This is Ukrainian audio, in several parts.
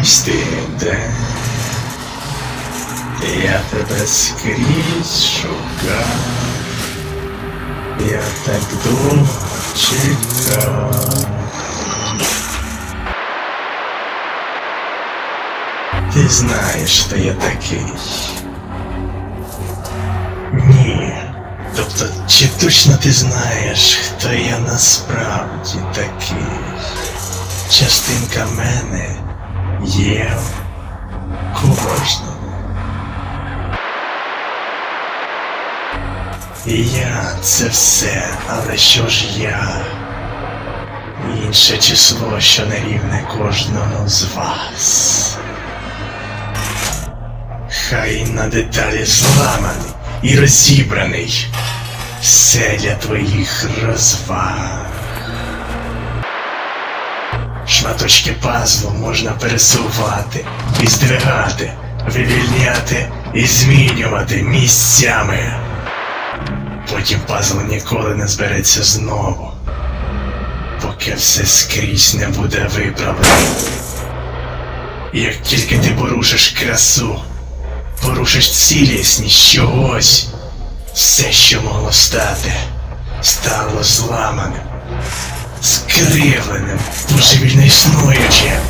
ось ти де. Я тебе скрізь шукав. Я так довго чекав. Ти знаєш, хто я такий. Ні. Тобто, чи точно ти знаєш, хто я насправді такий? Частинка мене є кожному. Я це все, але що ж я? Інше число, що не рівне кожного з вас. Хай на деталі зламаний і розібраний. Все для твоїх розваг. Шматочки пазлу можна пересувати і здвигати, вивільняти і змінювати місцями. Потім пазл ніколи не збереться знову, поки все скрізь не буде виправлено. Як тільки ти порушиш красу, порушиш цілісність чогось, все, що могло стати, стало зламаним, скривленим, божевільно існуючим.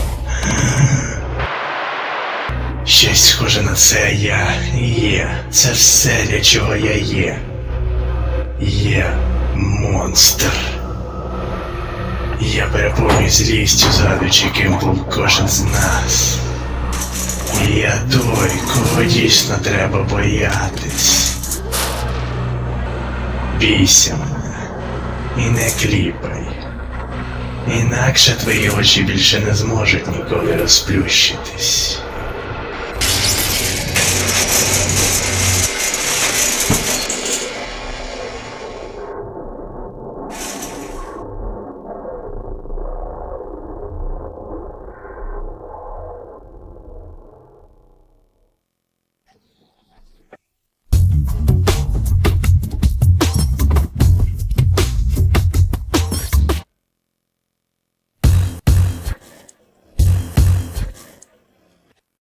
Щось схоже на це я є. Це все, для чого я є. Є монстр. Я переповнюю злістю, згадуючи, ким був кожен з нас. Я той, кого дійсно треба боятись. Бійся мене і не кліпай. Інакше твої очі більше не зможуть ніколи розплющитись.